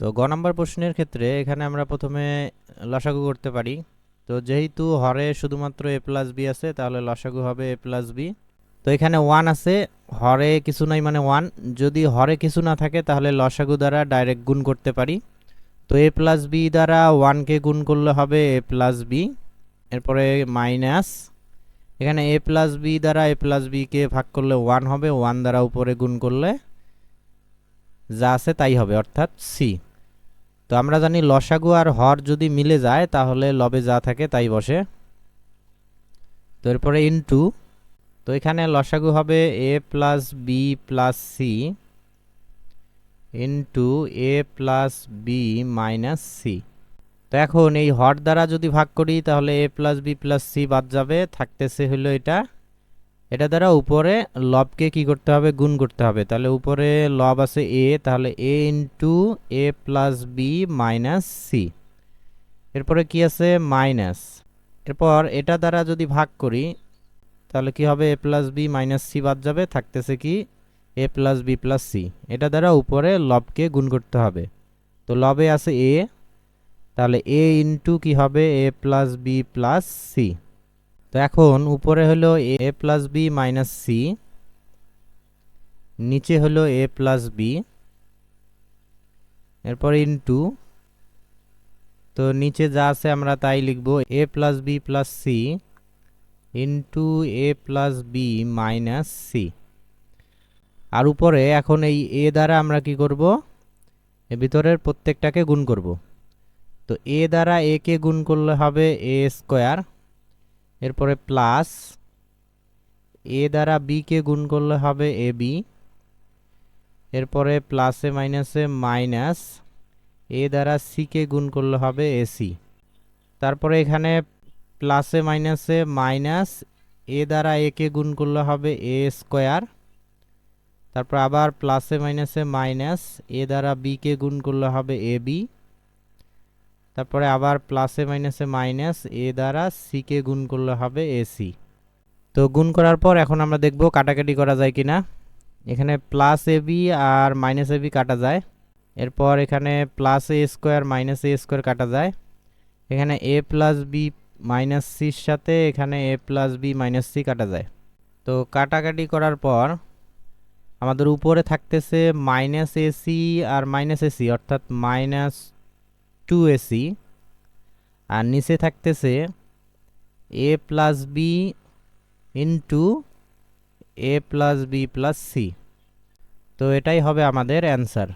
তো গ নম্বর প্রশ্নের ক্ষেত্রে এখানে আমরা প্রথমে লসাগু করতে পারি। তো যেহেতু হরে শুধুমাত্র এ প্লাস বি আছে, তাহলে লসাগু হবে এ প্লাস বি। তো এখানে ওয়ান আছে, হরে কিছু নাই মানে ওয়ান। যদি হরে কিছু না থাকে, তাহলে লসাগু দ্বারা ডাইরেক্ট গুণ করতে পারি। তো এ প্লাস বি দ্বারা ওয়ানকে গুণ করলে হবে এ প্লাস বি। এরপরে মাইনাস। এখানে এ প্লাস বি দ্বারা এ প্লাস বিকে ভাগ করলে ওয়ান হবে, ওয়ান দ্বারা উপরে গুণ করলে যা আছে তাই হবে, অর্থাৎ সি। তো আমরা জানি লসাগু আর হর যদি মিলে যায়, তাহলে লবে যা থাকে তাই বসে। তো এরপরে ইনটু তো এখানে লসাগু হবে A plus B plus C into A plus B minus C তো এখন এই হর দ্বারা যদি ভাগ করি, তাহলে A plus B plus C বাদ যাবে, থাকতেছে হলো এটা এটা দ্বারা উপরে লবকে কি করতে হবে? গুণ করতে হবে। তাহলে উপরে লব আছে এ তাহলে A into A plus B minus C এরপরে কি আছে? মাইনাস এরপর এটা দ্বারা যদি ভাগ করি, তাহলে কি হবে? A plus B minus C বাদ যাবে, থাকতেছে কি? A plus B plus C এটা দ্বারা উপরে লবকে গুণ করতে হবে। তো লবে আছে এ তাহলে এ ইন্টু কী হবে? A plus B plus C তো এখন উপরে হলো A plus B minus C নিচে হলো এ প্লাস বি এরপর ইন্টু তো নিচে যা আছে আমরা তাই লিখব A plus B plus C into A plus B minus C আর উপরে এখন এই এ দ্বারা আমরা কি করব? এ ভিতরের প্রত্যেকটাকে গুণ করব। তো এ দ্বারা এ কে গুণ করলে হবে এ স্কোয়ার এরপরে প্লাস, এ দ্বারা বি কে গুণ করলে হবে এ বি এরপরে প্লাসে মাইনাসে মাইনাস, এ দ্বারা সি কে গুণ করলে হবে এসি তারপরে এখানে প্লাসে মাইনাসে মাইনাস, এ দ্বারা এ কে গুণ করলে হবে এ স্কোয়ার। তারপর আবার প্লাসে মাইনাসে মাইনাস, এ দ্বারা বি কে গুণ করলে হবে এ বি তারপরে আবার প্লাসে মাইনাসে মাইনাস এ দ্বারা সি কে গুণ করলে হবে এসি তো গুণ করার পর এখন আমরা দেখব কাটাকাটি করা যায় কি না এখানে প্লাস এ বি আর মাইনাস এ বি কাটা যায়। এরপর এখানে plus A square minus A square কাটা যায়। এখানে এ প্লাস বি মাইনাস সির সাথে এখানে A plus B minus C কাটা যায়। তো কাটাকাটি করার পর আমাদের উপরে থাকতেছে মাইনাস এসি আর মাইনাস এসি অর্থাৎ মাইনাস টু এসি আর নিচে থাকতেছে A plus B into A plus B plus C তো এটাই হবে আমাদের অ্যান্সার